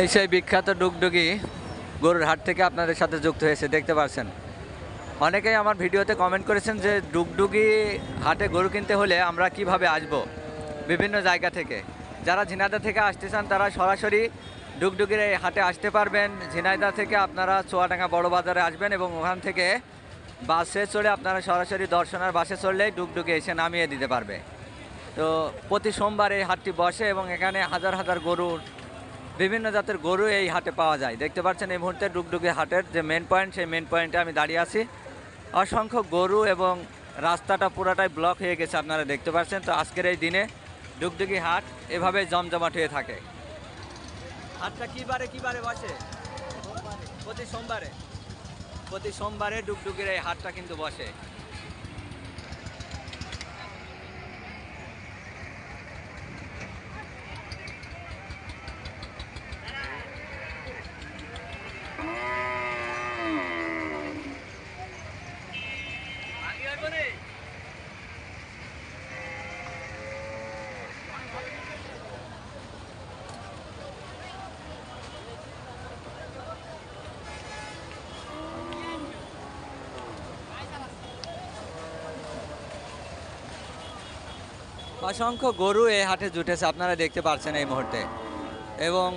এই সেই বিখ্যাত ডুগডুগি গরুর হাট থেকে আপনাদের সাথে যুক্ত হয়েছে, দেখতে পাচ্ছেন অনেকেই আমার ভিডিওতে কমেন্ট করেছেন যে ডুগডুগি হাটে গরু কিনতে হলে আমরা কীভাবে আসব বিভিন্ন জায়গা থেকে। যারা ঝিনাইদা থেকে আসতে চান, তারা সরাসরি ডুগডুগির এই হাটে আসতে পারবেন। ঝিনাইদা থেকে আপনারা চুয়াডাঙ্গা বড় বাজারে আসবেন এবং ওখান থেকে বাসে চড়ে আপনারা সরাসরি দর্শনার বাসে চড়লেই ডুগডুগি এসে নামিয়ে দিতে পারবে। তো প্রতি সোমবার এই হাটটি বসে এবং এখানে হাজার হাজার গরুর বিভিন্ন জাতের গরু এই হাটে পাওয়া যায়। দেখতে পাচ্ছেন এই মুহূর্তে ডুগডুগি হাটের যে মেন পয়েন্ট সেই মেন পয়েন্টে আমি দাঁড়িয়ে আছি। অসংখ্য গরু এবং রাস্তাটা পুরাটাই ব্লক হয়ে গেছে আপনারা দেখতে পাচ্ছেন। তো আজকের এই দিনে ডুগডুগি হাট এভাবে জমজমাট হয়ে থাকে। হাটটা কি বারে কি বারে বসে? প্রতি সোমবারে। প্রতি সোমবারে ডুগডুগির এই হাটটা কিন্তু বসে। অসংখ্য গরু এই হাটে জুটেছে, আপনারা দেখতে পাচ্ছেন এই মুহূর্তে। এবং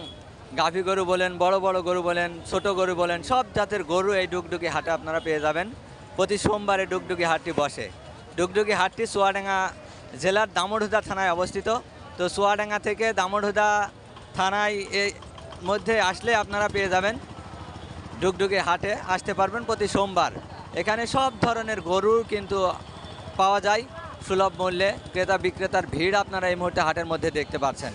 গাভী গরু বলেন, বড় বড় গরু বলেন, ছোট গরু বলেন, সব জাতের গরু এই ডুগডুগি হাটে আপনারা পেয়ে যাবেন। প্রতি সোমবারে ডুগডুগি হাটটি বসে। ডুগডুগি হাটটি সোয়াডাঙ্গা জেলার দামোড়হুদা থানায় অবস্থিত। তো সোয়াডাঙ্গা থেকে দামোড়হুদা থানায় এই মধ্যে আসলে আপনারা পেয়ে যাবেন ডুগডুগি হাটে আসতে পারবেন প্রতি সোমবার। এখানে সব ধরনের গরু কিন্তু পাওয়া যায়। সুলভ মূল্যে ক্রেতা বিক্রেতার ভিড় আপনারা এই মুহূর্তে হাটের মধ্যে দেখতে পাচ্ছেন।